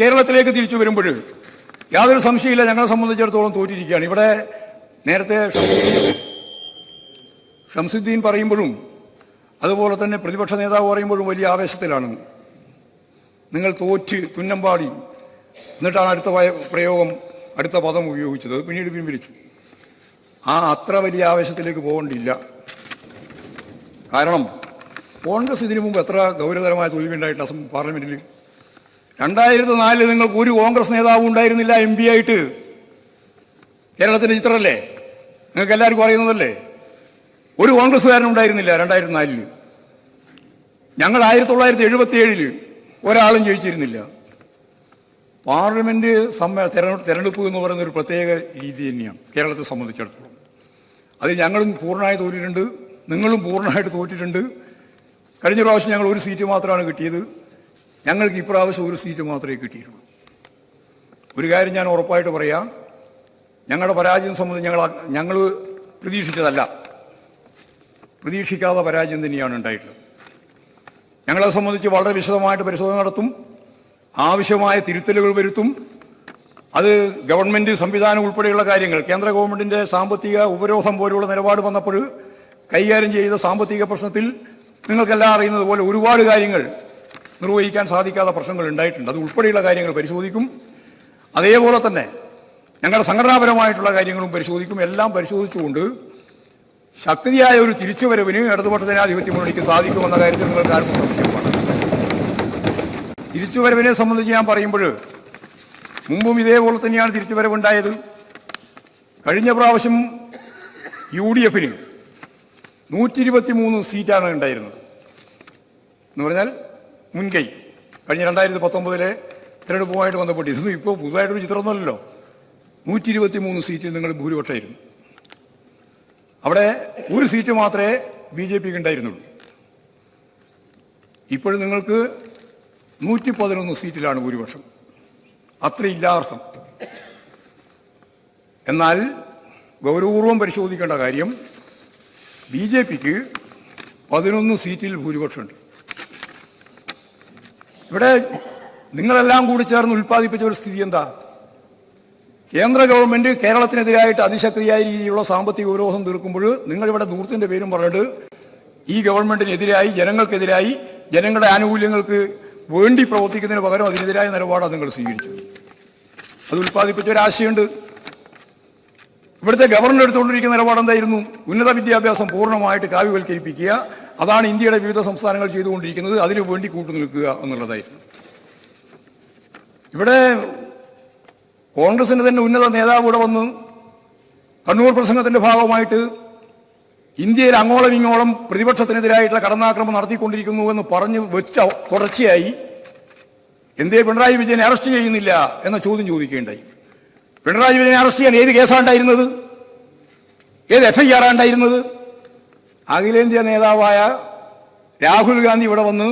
കേരളത്തിലേക്ക് തിരിച്ചു വരുമ്പോൾ യാതൊരു സംശയമില്ല ഞങ്ങളെ സംബന്ധിച്ചിടത്തോളം തോറ്റിരിക്കുകയാണ്. ഇവിടെ നേരത്തെ ഷംസുദ്ദീൻ- പറയുമ്പോഴും അതുപോലെ തന്നെ പ്രതിപക്ഷ നേതാവ് പറയുമ്പോഴും വലിയ ആവേശത്തിലാണ്. നിങ്ങൾ തോറ്റ് തുന്നമ്പാടി എന്നിട്ടാണ് അടുത്ത പ്രയോഗം അടുത്ത പദം ഉപയോഗിച്ചത്. പിന്നീട് പിൻവലിച്ചു. ആ അത്ര വലിയ ആവേശത്തിലേക്ക് പോകേണ്ടില്ല കാരണം കോൺഗ്രസ് ഇതിനു മുമ്പ് എത്ര ഗൗരവതരമായ തോൽവിയുണ്ടായിട്ടില്ല അസം പാർലമെന്റിൽ രണ്ടായിരത്തി നാലിൽ നിങ്ങൾക്ക് ഒരു കോൺഗ്രസ് നേതാവും ഉണ്ടായിരുന്നില്ല എം പി ആയിട്ട്. കേരളത്തിന്റെ ചിത്രമല്ലേ? നിങ്ങൾക്ക് എല്ലാവർക്കും അറിയുന്നതല്ലേ? ഒരു കോൺഗ്രസ്സുകാരനും ഉണ്ടായിരുന്നില്ല രണ്ടായിരത്തി നാലിൽ ഞങ്ങൾ ആയിരത്തി തൊള്ളായിരത്തി എഴുപത്തി ഏഴിൽ ഒരാളും ജയിച്ചിരുന്നില്ല. പാർലമെന്റ് തെരഞ്ഞെടുപ്പ് എന്ന് പറയുന്ന ഒരു പ്രത്യേക രീതി തന്നെയാണ് കേരളത്തെ സംബന്ധിച്ചിടത്തോളം. അത് ഞങ്ങളും പൂർണമായി തോറ്റിട്ടുണ്ട്. നിങ്ങളും പൂർണമായിട്ട് തോറ്റിട്ടുണ്ട്. കഴിഞ്ഞ പ്രാവശ്യം ഞങ്ങൾ ഒരു സീറ്റ് മാത്രമാണ് കിട്ടിയത്. ഞങ്ങൾക്ക് ഇപ്രാവശ്യം ഒരു സീറ്റ് മാത്രമേ കിട്ടിയിട്ടുള്ളൂ. ഒരു കാര്യം ഞാൻ ഉറപ്പായിട്ട് പറയാം. ഞങ്ങളുടെ പരാജയം സംബന്ധിച്ച് ഞങ്ങൾ ഞങ്ങൾ പ്രതീക്ഷിച്ചതല്ല. പ്രതീക്ഷിക്കാതെ പരാജയം തന്നെയാണ് ഉണ്ടായിട്ടുള്ളത്. ഞങ്ങളെ സംബന്ധിച്ച് വളരെ വിശദമായിട്ട് പരിശോധന നടത്തും ആവശ്യമായ തിരുത്തലുകൾ വരുത്തും. അത് ഗവൺമെന്റ് സംവിധാനം ഉൾപ്പെടെയുള്ള കാര്യങ്ങൾ കേന്ദ്ര ഗവൺമെന്റിന്റെ സാമ്പത്തിക ഉപരോധം പോലുള്ള നിലപാട് വന്നപ്പോൾ കൈകാര്യം ചെയ്ത സാമ്പത്തിക പ്രശ്നത്തിൽ നിങ്ങൾക്കെല്ലാം അറിയുന്നത് പോലെ ഒരുപാട് കാര്യങ്ങൾ നിർവഹിക്കാൻ സാധിക്കാത്ത പ്രശ്നങ്ങൾ ഉണ്ടായിട്ടുണ്ട്. അത് ഉൾപ്പെടെയുള്ള കാര്യങ്ങൾ പരിശോധിക്കും. അതേപോലെ തന്നെ ഞങ്ങളുടെ സംഘടനാപരമായിട്ടുള്ള കാര്യങ്ങളും പരിശോധിക്കും. എല്ലാം പരിശോധിച്ചുകൊണ്ട് ശക്തിയായ ഒരു തിരിച്ചുവരവിന് ഇടതുപക്ഷ ജനാധിപത്യ മുന്നണിക്ക് സാധിക്കുമെന്ന കാര്യത്തിൽ നിങ്ങൾക്ക് ആർക്കും സംശയമാണ് തിരിച്ചുവരവിനെ സംബന്ധിച്ച് ഞാൻ പറയുമ്പോൾ മുമ്പും ഇതേപോലെ തന്നെയാണ് തിരിച്ചുവരവുണ്ടായത്. കഴിഞ്ഞ പ്രാവശ്യം യു ഡി എഫിന് നൂറ്റി ഇരുപത്തി മൂന്ന് സീറ്റാണ് ഉണ്ടായിരുന്നത്. എന്ന് പറഞ്ഞാൽ മുൻകൈ. കഴിഞ്ഞ രണ്ടായിരത്തി പത്തൊമ്പതിലെ തിരഞ്ഞെടുപ്പുമായിട്ട് ബന്ധപ്പെട്ട്. ഇതൊന്നും ഇപ്പോൾ പുതുതായിട്ടൊരു ചിത്രമൊന്നുമല്ലല്ലോ. നൂറ്റി ഇരുപത്തി മൂന്ന് സീറ്റിൽ നിങ്ങൾ ഭൂരിപക്ഷമായിരുന്നു. അവിടെ ഒരു സീറ്റ് മാത്രമേ ബി ജെ പിക്ക് ഉണ്ടായിരുന്നുള്ളൂ. ഇപ്പോഴും നിങ്ങൾക്ക് നൂറ്റി പതിനൊന്ന് സീറ്റിലാണ് ഭൂരിപക്ഷം. അത്രയില്ലാർത്ഥം എന്നാൽ ഗൗരവപൂർവം പരിശോധിക്കേണ്ട കാര്യം ബി ജെ പിക്ക് പതിനൊന്ന് സീറ്റിൽ ഭൂരിപക്ഷമുണ്ട്. ഇവിടെ നിങ്ങളെല്ലാം കൂടി ചേർന്ന് ഉൽപ്പാദിപ്പിച്ച ഒരു സ്ഥിതി എന്താ? കേന്ദ്ര ഗവൺമെന്റ് കേരളത്തിനെതിരായിട്ട് അതിശക്തിയായ രീതിയിലുള്ള സാമ്പത്തിക ഉപരോധം തീർക്കുമ്പോൾ നിങ്ങളിവിടെ ദൂരത്തിന്റെ പേരും പറഞ്ഞിട്ട് ഈ ഗവൺമെന്റിനെതിരായി ജനങ്ങൾക്കെതിരായി ജനങ്ങളുടെ ആനുകൂല്യങ്ങൾക്ക് വേണ്ടി പ്രവർത്തിക്കുന്നതിന് പകരം അതിനെതിരായ നിലപാടാണ് നിങ്ങൾ സ്വീകരിച്ചത്. അത് ഉൽപ്പാദിപ്പിച്ച ഒരു ആശയമുണ്ട്. ഇവിടുത്തെ ഗവർണർ എടുത്തുകൊണ്ടിരിക്കുന്ന നിലപാട് എന്തായിരുന്നു? ഉന്നത വിദ്യാഭ്യാസം പൂർണമായിട്ട് കാവ്യവൽക്കരിപ്പിക്കുക. അതാണ് ഇന്ത്യയുടെ വിവിധ സംസ്ഥാനങ്ങൾ ചെയ്തുകൊണ്ടിരിക്കുന്നത്. അതിനു വേണ്ടി കൂട്ടുനിൽക്കുക എന്നുള്ളതായിരുന്നു. ഇവിടെ കോൺഗ്രസിന്റെ തന്നെ ഉന്നത നേതാവ് ഇവിടെ വന്ന് കണ്ണൂർ പ്രസംഗത്തിന്റെ ഭാഗമായിട്ട് ഇന്ത്യയിൽ അങ്ങോളം ഇങ്ങോളം പ്രതിപക്ഷത്തിനെതിരായിട്ടുള്ള കടന്നാക്രമം നടത്തിക്കൊണ്ടിരിക്കുന്നു എന്ന് പറഞ്ഞ് വെച്ച തുടർച്ചയായി എന്തേ പിണറായി വിജയനെ അറസ്റ്റ് ചെയ്യുന്നില്ല എന്ന ചോദ്യം ചോദിക്കുകയുണ്ടായി. പിണറായി വിജയനെ അറസ്റ്റ് ചെയ്യാൻ ഏത് കേസാണ്ടായിരുന്നത്? ഏത് എഫ് ഐ ആർ ആണ്ടായിരുന്നത് അഖിലേന്ത്യാ നേതാവായ രാഹുൽ ഗാന്ധി ഇവിടെ വന്ന്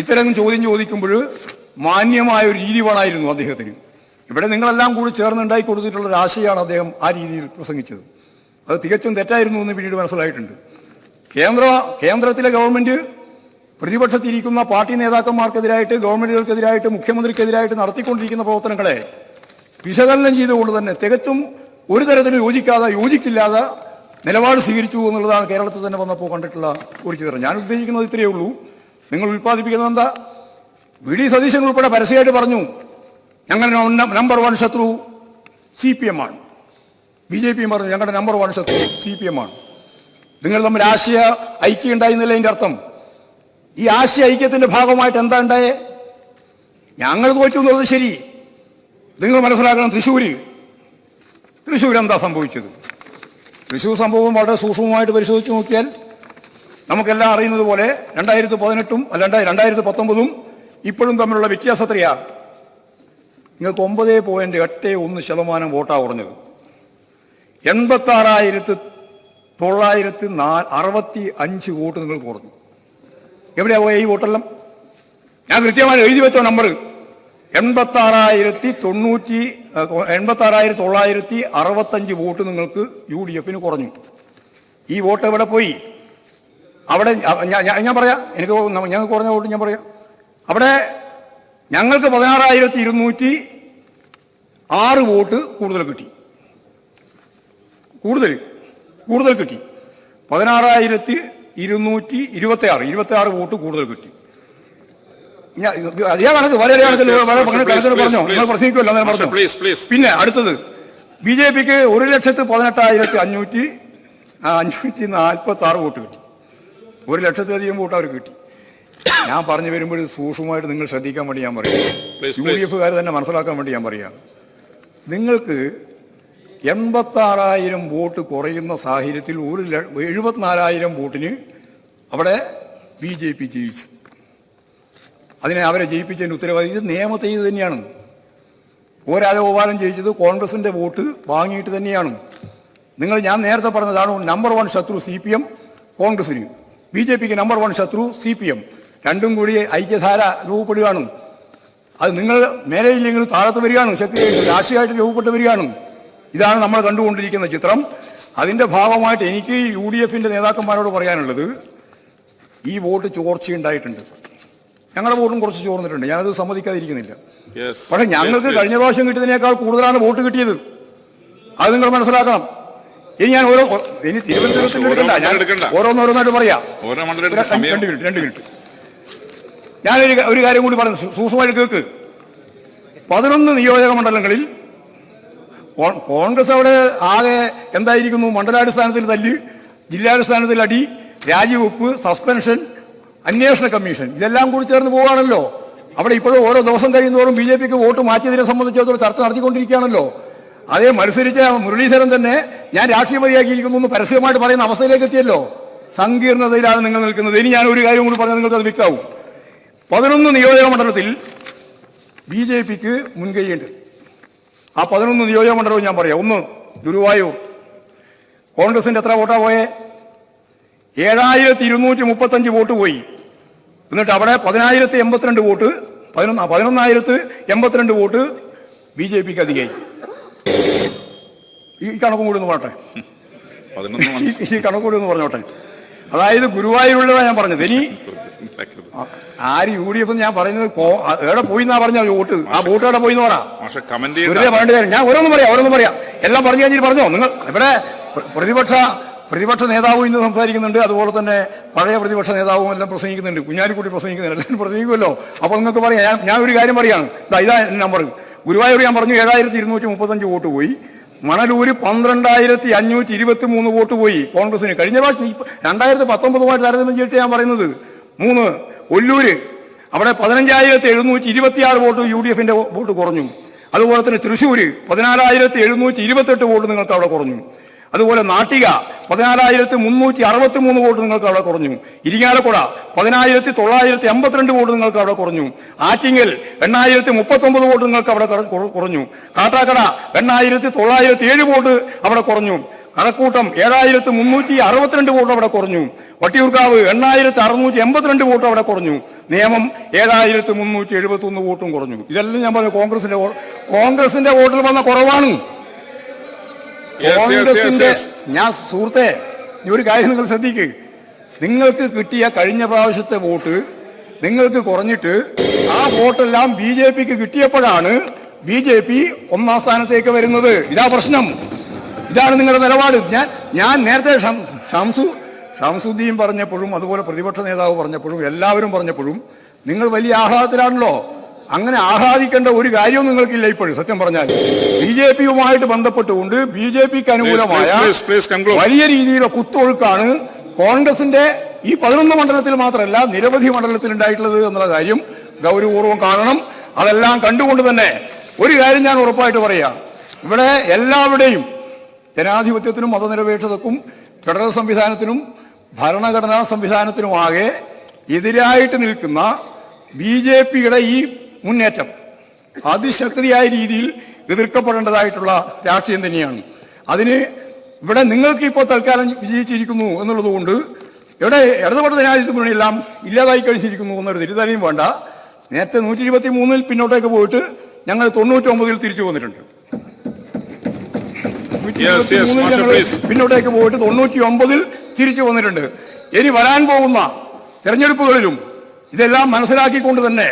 ഇത്തരം ചോദ്യം ചോദിക്കുമ്പോൾ മാന്യമായ ഒരു രീതി വേണമായിരുന്നു അദ്ദേഹത്തിന്. ഇവിടെ നിങ്ങളെല്ലാം കൂടി ചേർന്നുണ്ടായി കൊടുത്തിട്ടുള്ള ഒരു ആശയമാണ് അദ്ദേഹം ആ രീതിയിൽ പ്രസംഗിച്ചത്. അത് തികച്ചും തെറ്റായിരുന്നു എന്ന് പിന്നീട് മനസ്സിലായിട്ടുണ്ട്. കേന്ദ്ര കേന്ദ്രത്തിലെ ഗവൺമെന്റ് പ്രതിപക്ഷത്തിരിക്കുന്ന പാർട്ടി നേതാക്കന്മാർക്കെതിരായിട്ട് ഗവൺമെന്റുകൾക്കെതിരായിട്ട് മുഖ്യമന്ത്രിക്കെതിരായിട്ട് നടത്തിക്കൊണ്ടിരിക്കുന്ന പ്രവർത്തനങ്ങളെ വിശകലനം ചെയ്തുകൊണ്ട് തന്നെ തികച്ചും ഒരു തരത്തിലും യോജിക്കാതെ യോജിക്കില്ലാതെ നിലപാട് സ്വീകരിച്ചു എന്നുള്ളതാണ് കേരളത്തിൽ തന്നെ വന്നപ്പോൾ കണ്ടിട്ടുള്ള ഒരു ചിത്രം. ഞാൻ ഉദ്ദേശിക്കുന്നത് ഇത്രയേ ഉള്ളൂ. നിങ്ങൾ ഉൽപ്പാദിപ്പിക്കുന്നത് എന്താ? വി. ഡി. സതീശൻ ഉൾപ്പെടെ പരസ്യമായിട്ട് പറഞ്ഞു ഞങ്ങളുടെ നമ്പർ വൺ ശത്രു സി പി എം ആണ്. ബി ജെ പിയും പറഞ്ഞു ഞങ്ങളുടെ നമ്പർ വൺ ശത്രു സി പി എം ആണ്. നിങ്ങൾ തമ്മിൽ ആശയ ഐക്യം ഉണ്ടായിരുന്നില്ല അതിന്റെ അർത്ഥം. ഈ ആശയ ഐക്യത്തിന്റെ ഭാഗമായിട്ട് എന്താ ഉണ്ടായേ? ഞങ്ങൾ തോറ്റു എന്നുള്ളത് ശരി. നിങ്ങൾ മനസ്സിലാക്കണം തൃശ്ശൂര്. തൃശ്ശൂർ എന്താ സംഭവിച്ചത്? തൃശ്ശൂർ സംഭവം വളരെ സൂക്ഷ്മമായിട്ട് പരിശോധിച്ച് നോക്കിയാൽ നമുക്കെല്ലാം അറിയുന്നത് പോലെ രണ്ടായിരത്തി പതിനെട്ടും അല്ല രണ്ടായിരത്തി പത്തൊമ്പതും ഇപ്പോഴും തമ്മിലുള്ള വ്യത്യാസം എത്രയാ നിങ്ങൾക്ക് ഒമ്പത് പോയിന്റ് എട്ട് ഒന്ന് ശതമാനം വോട്ടാ കുറഞ്ഞത്. എൺപത്തി ആറായിരത്തി തൊള്ളായിരത്തി നാ അറുപത്തി അഞ്ച് വോട്ട് നിങ്ങൾക്ക് കുറഞ്ഞു. എവിടെയാ ഈ വോട്ടെല്ലാം? ഞാൻ കൃത്യമായി എഴുതി വെച്ച നമ്പർ എൺപത്തി ആറായിരത്തി തൊണ്ണൂറ്റി എൺപത്തി ആറായിരത്തി തൊള്ളായിരത്തി അറുപത്തഞ്ച് വോട്ട് നിങ്ങൾക്ക് യു ഡി എഫിന് കുറഞ്ഞു. ഈ വോട്ട് എവിടെ പോയി? അവിടെ ഞാൻ- പറയാം. എനിക്ക് ഞങ്ങൾക്ക് കുറഞ്ഞ വോട്ട് ഞാൻ പറയാം. അവിടെ ഞങ്ങൾക്ക് പതിനാറായിരത്തി ഇരുന്നൂറ്റി ആറ് വോട്ട് കൂടുതൽ കിട്ടി. കൂടുതൽ കൂടുതൽ കിട്ടി. പതിനാറായിരത്തി ഇരുന്നൂറ്റി ഇരുപത്തി ആറ് ഇരുപത്തി ആറ് വോട്ട് കൂടുതൽ കിട്ടി. അതേ കണക്ക് വളരെ കണക്കിൽ Yes, yes. വളരെ കണക്കിൽ please, പറഞ്ഞോ നിങ്ങൾ please. പ്രസംഗിക്കുമല്ലോ അങ്ങനെ Master, please, please. പിന്നെ അടുത്തത് ബി ജെ പിക്ക് ഒരു ലക്ഷത്തി പതിനെട്ടായിരത്തി അഞ്ഞൂറ്റി അഞ്ഞൂറ്റി നാൽപ്പത്തി ആറ് വോട്ട് കിട്ടി ഒരു ലക്ഷത്തിലധികം വോട്ട് അവർക്ക് കിട്ടി ഞാൻ പറഞ്ഞു വരുമ്പോൾ സൂക്ഷ്മമായിട്ട് നിങ്ങൾ ശ്രദ്ധിക്കാൻ വേണ്ടി ഞാൻ പറയാം യു. ഡി എഫുകാർ തന്നെ മനസ്സിലാക്കാൻ വേണ്ടി ഞാൻ പറയാം നിങ്ങൾക്ക് എൺപത്താറായിരം വോട്ട് കുറയുന്ന സാഹചര്യത്തിൽ ഒരു എഴുപത്തിനാലായിരം വോട്ടിന് അവിടെ ബി ജെ പി ജയിച്ചു അതിനെ അവരെ ജയിപ്പിച്ചതിന് ഉത്തരവാദി. ഇത് നിയമത്തെ ഇത് തന്നെയാണ്. ഒരാലോപാലം ജയിച്ചത് കോൺഗ്രസിന്റെ വോട്ട് വാങ്ങിയിട്ട് തന്നെയാണ്. നിങ്ങൾ ഞാൻ നേരത്തെ പറഞ്ഞതാണ് നമ്പർ വൺ ശത്രു സി പി എം കോൺഗ്രസിന്. ബി ജെ പിക്ക് നമ്പർ വൺ ശത്രു സി പി എം രണ്ടും കൂടി ഐക്യധാര രൂപപ്പെടുകയാണ്. അത് നിങ്ങൾ മേലെയില്ലെങ്കിലും താഴത്ത് വരികയാണ്. ശക്തി രാഷ്ട്രീയമായിട്ട് രൂപപ്പെട്ട് വരികയാണ്. ഇതാണ് നമ്മൾ കണ്ടുകൊണ്ടിരിക്കുന്ന ചിത്രം. അതിന്റെ ഭാഗമായിട്ട് എനിക്ക് യു ഡി എഫിന്റെ നേതാക്കന്മാരോട് പറയാനുള്ളത് ഈ വോട്ട് ചോർച്ചയുണ്ടായിട്ടുണ്ട്. ഞങ്ങളുടെ വോട്ടും കുറച്ച് ചോർന്നിട്ടുണ്ട്. ഞാനത് സമ്മതിക്കാതിരിക്കുന്നില്ല. പക്ഷെ ഞങ്ങൾക്ക്. കഴിഞ്ഞ പ്രാവശ്യം കിട്ടിയതിനേക്കാൾ കൂടുതലാണ് വോട്ട് കിട്ടിയത്. അത് നിങ്ങൾ മനസ്സിലാക്കണം. ഇനി ഞാൻ ഓരോ ഇനി തിരുവനന്തപുരത്തിൽ. ഓരോന്നോരോന്നായിട്ട് പറയാം. രണ്ട് മിനിറ്റ് രണ്ട് മിനിറ്റ്. ഞാനൊരു ഒരു കാര്യം കൂടി പറഞ്ഞു സൂക്ഷ്മമായിട്ട് കേൾക്ക് പതിനൊന്ന് നിയോജക മണ്ഡലങ്ങളിൽ കോൺഗ്രസ് അവിടെ ആകെ എന്തായിരിക്കുന്നു? മണ്ഡലാടിസ്ഥാനത്തിൽ തല്ല് ജില്ലാടിസ്ഥാനത്തിൽ അടി രാജിവെപ്പ് സസ്പെൻഷൻ അന്വേഷണ കമ്മീഷൻ. ഇതെല്ലാം കൂടി ചേർന്ന് പോവുകയാണല്ലോ. അവിടെ ഇപ്പോഴും ഓരോ ദിവസം കഴിയുന്നതോറും ബി ജെ പിക്ക് വോട്ട് മാറ്റിയതിനെ സംബന്ധിച്ചിടത്തോളം ചർച്ച നടത്തിക്കൊണ്ടിരിക്കുകയാണല്ലോ. അതേ മത്സരിച്ച മുരളീധരൻ തന്നെ ഞാൻ രാഷ്ട്രീയപതിയാക്കിയിരിക്കുന്നു എന്ന് പരസ്യമായിട്ട് പറയുന്ന അവസ്ഥയിലേക്ക് എത്തിയല്ലോ. സങ്കീർണതയിലാണ് നിങ്ങൾ നിൽക്കുന്നത്. ഇനി ഞാൻ ഒരു കാര്യം കൂടി പറഞ്ഞാൽ നിങ്ങൾക്ക് അത് വിൽക്കാവും പതിനൊന്ന് നിയോജക മണ്ഡലത്തിൽ ബി ജെ പിക്ക് മുൻകൈയുണ്ട് ആ പതിനൊന്ന് നിയോജക മണ്ഡലവും ഞാൻ പറയാം. ഒന്ന് ഗുരുവായൂർ. കോൺഗ്രസിന്റെ എത്ര വോട്ടാ പോയേ? ഏഴായിരത്തി ഇരുന്നൂറ്റി മുപ്പത്തഞ്ച് വോട്ട് പോയി. എന്നിട്ട് അവിടെ പതിനായിരത്തി എൺപത്തിരണ്ട് വോട്ട് പതിനൊന്ന് പതിനൊന്നായിരത്തി എൺപത്തിരണ്ട് വോട്ട് ബി ജെ പിക്ക് അധികമായി. ഈ കണക്കും കൂടി ഒന്ന് പറട്ടെ ഈ കണക്കും കൂടി ഒന്ന് പറഞ്ഞോട്ടെ? അതായത് ഗുരുവായൂരുള്ളതാണ് ഞാൻ പറഞ്ഞത്. ഇനി ആര് യു ഡി എഫ് ഞാൻ പറയുന്നത് എവിടെ പോയി എന്നാ പറഞ്ഞ വോട്ട്? ആ വോട്ട് എവിടെ പോയി എന്ന് പറ. വെറുതെ പറയേണ്ടി ഞാൻ ഓരോന്നും പറയാം ഓരോന്നും പറയാം. എല്ലാം പറഞ്ഞു കഴിഞ്ഞിട്ട് പറഞ്ഞോ? നിങ്ങൾ ഇവിടെ പ്ര- പ്രതിപക്ഷ പ്രതിപക്ഷ നേതാവും ഇന്ന് സംസാരിക്കുന്നുണ്ട്. അതുപോലെ തന്നെ പഴയ പ്രതിപക്ഷ നേതാവും എല്ലാം പ്രസംഗിക്കുന്നുണ്ട്. കുഞ്ഞാലിക്കുട്ടി പ്രസംഗിക്കുന്നുണ്ട്. എല്ലാവരും പ്രസംഗിക്കുമല്ലോ? അപ്പോൾ നിങ്ങൾക്ക് പറയാം. ഞാൻ ഒരു കാര്യം പറയാണ്. ഇതാ നമ്പർ. ഗുരുവായൂർ ഞാൻ പറഞ്ഞു ഏഴായിരത്തി ഇരുന്നൂറ്റി മുപ്പത്തഞ്ച് വോട്ട് പോയി. മണലൂര് പന്ത്രണ്ടായിരത്തി അഞ്ഞൂറ്റി ഇരുപത്തി മൂന്ന് വോട്ട് പോയി കോൺഗ്രസിന്. കഴിഞ്ഞ പ്രാവശ്യം രണ്ടായിരത്തി പത്തൊമ്പതുമായിട്ട് താരതമ്യം ചെയ്തിട്ട് ഞാൻ പറയുന്നത് മൂന്ന് ഒല്ലൂര്. അവിടെ പതിനഞ്ചായിരത്തി എഴുന്നൂറ്റി ഇരുപത്തിയാറ് വോട്ട് യു ഡി എഫിന്റെ വോട്ട് കുറഞ്ഞു. അതുപോലെ തന്നെ തൃശ്ശൂര് പതിനാലായിരത്തി എഴുന്നൂറ്റി ഇരുപത്തെട്ട് വോട്ട് നിങ്ങൾക്ക് അവിടെ കുറഞ്ഞു. അതുപോലെ നാട്ടിക പതിനാലായിരത്തി മുന്നൂറ്റി അറുപത്തി മൂന്ന് വോട്ട് നിങ്ങൾക്ക് അവിടെ കുറഞ്ഞു. ഇരിങ്ങാലക്കുട പതിനായിരത്തി തൊള്ളായിരത്തി എൺപത്തിരണ്ട് വോട്ട് നിങ്ങൾക്ക് അവിടെ കുറഞ്ഞു. ആറ്റിങ്ങൽ എണ്ണായിരത്തി മുപ്പത്തൊമ്പത് വോട്ട് നിങ്ങൾക്ക് അവിടെ കുറ- കുറ- കുറഞ്ഞു. കാട്ടാക്കട എണ്ണായിരത്തി തൊള്ളായിരത്തി ഏഴ് വോട്ട് അവിടെ കുറഞ്ഞു. കണക്കൂട്ടം ഏഴായിരത്തി മുന്നൂറ്റി അറുപത്തിരണ്ട് വോട്ട് അവിടെ കുറഞ്ഞു. വട്ടിയൂർക്കാവ് എണ്ണായിരത്തി അറുന്നൂറ്റി എൺപത്തിരണ്ട് വോട്ട് അവിടെ കുറഞ്ഞു. നിയമം ഏഴായിരത്തി മുന്നൂറ്റി എഴുപത്തി ഒന്ന് വോട്ടും കുറഞ്ഞു. ഇതെല്ലാം ഞാൻ പറഞ്ഞു കോൺഗ്രസിന്റെ കോൺഗ്രസിന്റെ വോട്ടിൽ വന്ന കുറവാണ്. കോൺഗ്രസിന്റെ ഞാൻ സുഹൃത്തെ ഈ ഒരു കാര്യം നിങ്ങൾ ശ്രദ്ധിക്കുക നിങ്ങൾക്ക് കിട്ടിയ കഴിഞ്ഞ പ്രാവശ്യത്തെ വോട്ട് നിങ്ങൾക്ക് കുറഞ്ഞിട്ട് ആ വോട്ടെല്ലാം ബി ജെ പിക്ക് കിട്ടിയപ്പോഴാണ് ബി ജെ പി ഒന്നാം സ്ഥാനത്തേക്ക് വരുന്നത്. ഇതാ പ്രശ്നം. ഇതാണ് നിങ്ങളുടെ നിലപാട്. ഞാൻ ഞാൻ നേരത്തെ ഷംസു ഷംസുദ്ദീൻ പറഞ്ഞപ്പോഴും അതുപോലെ പ്രതിപക്ഷ നേതാവ് പറഞ്ഞപ്പോഴും എല്ലാവരും പറഞ്ഞപ്പോഴും നിങ്ങൾ വലിയ ആഹ്ലാദത്തിലാണല്ലോ. അങ്ങനെ ആഹ്ലാദിക്കേണ്ട ഒരു കാര്യവും നിങ്ങൾക്കില്ല ഇപ്പോഴും സത്യം പറഞ്ഞാൽ. ബി ജെ പിയുമായിട്ട് ബന്ധപ്പെട്ടുകൊണ്ട് ബി ജെ പിക്ക് അനുകൂലമായ. വലിയ രീതിയിലുള്ള കുത്തൊഴുക്കാണ് കോൺഗ്രസിന്റെ ഈ പതിനൊന്ന് മണ്ഡലത്തിൽ മാത്രമല്ല നിരവധി മണ്ഡലത്തിൽ ഉണ്ടായിട്ടുള്ളത് എന്നുള്ള കാര്യം ഗൗരവപൂർവം കാണണം. അതെല്ലാം കണ്ടുകൊണ്ട് തന്നെ ഒരു കാര്യം ഞാൻ ഉറപ്പായിട്ട് പറയാം. ഇവിടെ എല്ലാവരുടെയും ജനാധിപത്യത്തിനും മതനിരപേക്ഷതക്കും ഫെഡറൽ സംവിധാനത്തിനും ഭരണഘടനാ സംവിധാനത്തിനുമാകെ എതിരായിട്ട് നിൽക്കുന്ന ബി ജെ പിയുടെ ഈ മുന്നേറ്റം. അതിശക്തിയായ രീതിയിൽ എതിർക്കപ്പെടേണ്ടതായിട്ടുള്ള രാഷ്ട്രീയം തന്നെയാണ്. അതിന് ഇവിടെ നിങ്ങൾക്ക് ഇപ്പോൾ തൽക്കാലം വിജയിച്ചിരിക്കുന്നു എന്നുള്ളതുകൊണ്ട് ഇവിടെ ഇടതുപക്ഷ ജനാധിപത്യ മുന്നണിയെല്ലാം ഇല്ലാതായി കഴിഞ്ഞിരിക്കുന്നു എന്നൊരു തിരുത്തലയും വേണ്ട. നേരത്തെ നൂറ്റി ഇരുപത്തി മൂന്നിൽ പിന്നോട്ടേക്ക് പോയിട്ട് ഞങ്ങൾ തൊണ്ണൂറ്റൊമ്പതിൽ തിരിച്ചു വന്നിട്ടുണ്ട്. പിന്നോട്ടേക്ക് പോയിട്ട് തൊണ്ണൂറ്റി ഒമ്പതിൽ തിരിച്ചു വന്നിട്ടുണ്ട്. ഇനി വരാൻ പോകുന്ന തെരഞ്ഞെടുപ്പുകളിലും ഇതെല്ലാം മനസ്സിലാക്കിക്കൊണ്ട് തന്നെ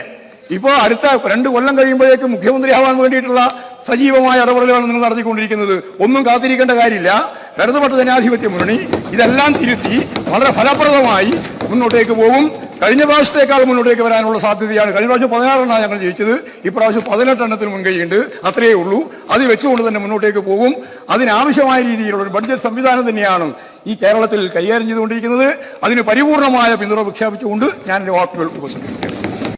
ഇപ്പോൾ അടുത്ത രണ്ട് കൊല്ലം കഴിയുമ്പോഴേക്കും മുഖ്യമന്ത്രിയാവാൻ വേണ്ടിയിട്ടുള്ള സജീവമായ ഇടപെടലുകളാണ് നിങ്ങൾ നടത്തിക്കൊണ്ടിരിക്കുന്നത്. ഒന്നും കാത്തിരിക്കേണ്ട കാര്യമില്ല. ഇടതുപക്ഷ ജനാധിപത്യ മുന്നണി ഇതെല്ലാം തിരുത്തി വളരെ ഫലപ്രദമായി മുന്നോട്ടേക്ക് പോകും. കഴിഞ്ഞ പ്രാവശ്യത്തേക്കാൾ മുന്നോട്ടേക്ക് വരാനുള്ള സാധ്യതയാണ്. കഴിഞ്ഞ പ്രാവശ്യം പതിനാറെണ്ണമാണ് ഞങ്ങൾ ജയിച്ചത്. ഇപ്രാവശ്യം പതിനെട്ടെണ്ണത്തിന് മുൻകൈയുണ്ട്. അത്രയേ ഉള്ളൂ. അത് വെച്ചുകൊണ്ട് തന്നെ മുന്നോട്ടേക്ക് പോകും. അതിനാവശ്യമായ രീതിയിലുള്ള ഒരു ബഡ്ജറ്റ് സംവിധാനം തന്നെയാണ് ഈ കേരളത്തിൽ കൈകാര്യം ചെയ്തുകൊണ്ടിരിക്കുന്നത്. അതിന് പരിപൂർണമായ പിന്തുണ പ്രഖ്യാപിച്ചുകൊണ്ട് ഞാൻ എന്റെ വാക്കുകൾ ഉപസംഹരിക്കുന്നു.